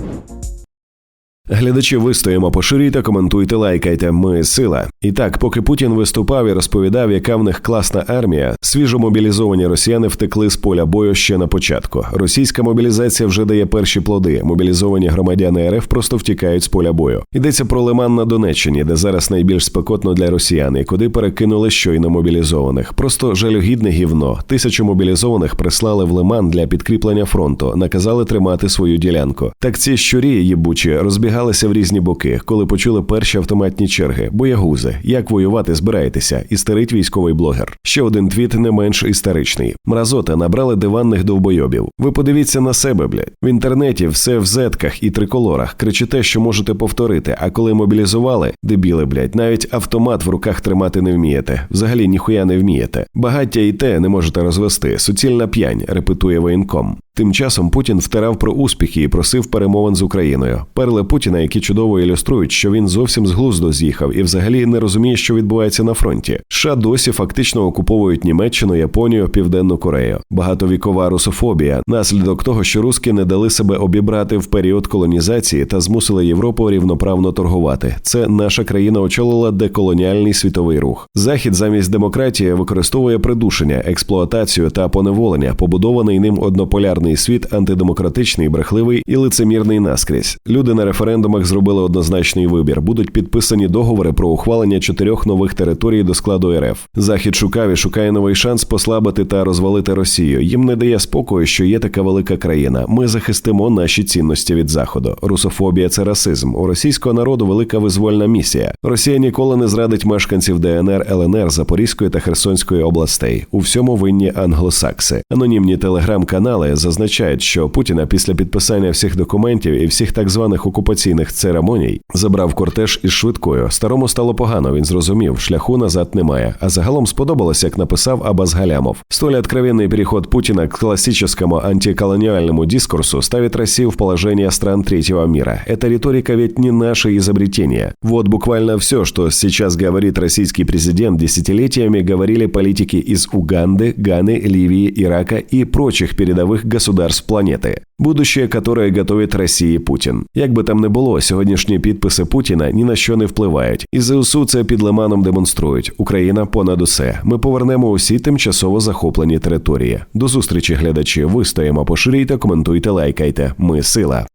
you Глядачі вистоїмо, поширюйте, коментуйте, лайкайте. Ми сила. І так, поки Путін виступав і розповідав, яка в них класна армія, свіжо мобілізовані росіяни втекли з поля бою ще на початку. Російська мобілізація вже дає перші плоди. Мобілізовані громадяни РФ просто втікають з поля бою. Йдеться про Лиман на Донеччині, де зараз найбільш спекотно для росіян, і куди перекинули щойно мобілізованих. Просто жалюгідне гівно. Тисячу мобілізованих прислали в Лиман для підкріплення фронту, наказали тримати свою ділянку. Так ці щурі їбучі розбігалися в різні боки, коли почули перші автоматні черги. Боягузи, як воювати збираєтеся? Істерить військовий блогер. Ще один твіт не менш історичний. Мразота набрали диванних довбойобів. Ви подивіться на себе, блядь. В інтернеті все в зетках і триколорах. Кричите, що можете повторити. А коли мобілізували, дебіли, блядь, навіть автомат в руках тримати не вмієте. Взагалі ніхуя не вмієте. Багаття і те не можете розвести. Суцільна п'янь, репетує воєнком. Тим часом Путін втирав про успіхи і просив перемовин з Україною. Перли Путіна, які чудово ілюструють, що він зовсім з глузду з'їхав і взагалі не розуміє, що відбувається на фронті. США досі фактично окуповують Німеччину, Японію, Південну Корею. Багатовікова русофобія, наслідок того, що руски не дали себе обібрати в період колонізації та змусили Європу рівноправно торгувати. Це наша країна очолила деколоніальний світовий рух. Захід замість демократії використовує придушення, експлуатацію та поневолення, побудований ним однополярний світ антидемократичний, брехливий і лицемірний наскрізь. Люди на референдумах зробили однозначний вибір. Будуть підписані договори про ухвалення чотирьох нових територій до складу РФ. Захід шукав і шукає новий шанс послабити та розвалити Росію. Їм не дає спокою, що є така велика країна. Ми захистимо наші цінності від заходу. Русофобія це расизм. У російського народу велика визвольна місія. Росія ніколи не зрадить мешканців ДНР, ЛНР, Запорізької та Херсонської областей. У всьому винні англосакси. Анонімні телеграм-канали зазначають, що Путіна після підписання всіх документів і всіх так званих окупаційних церемоній забрав кортеж із швидкою. Старому стало погано. Він зрозумів, шляху назад немає. А загалом сподобалось, як написав Абаз Галямов. Столь откровенный переход Путина к классическому антиколониальному дискурсу ставит Россию в положение стран третьего мира. Эта риторика ведь не наше изобретение. Вот буквально все, что сейчас говорит российский президент, десятилетиями говорили политики из Уганды, Ганы, Ливии, Ирака и прочих передовых государств планеты. Будущее, которое готовит Росії Путін. Як би там не було, сьогоднішні підписи Путіна ні на що не впливають. І ЗСУ це під лиманом демонструють. Україна понад усе. Ми повернемо усі тимчасово захоплені території. До зустрічі, глядачі. Ви стоїмо, поширюйте, коментуйте, лайкайте. Ми сила.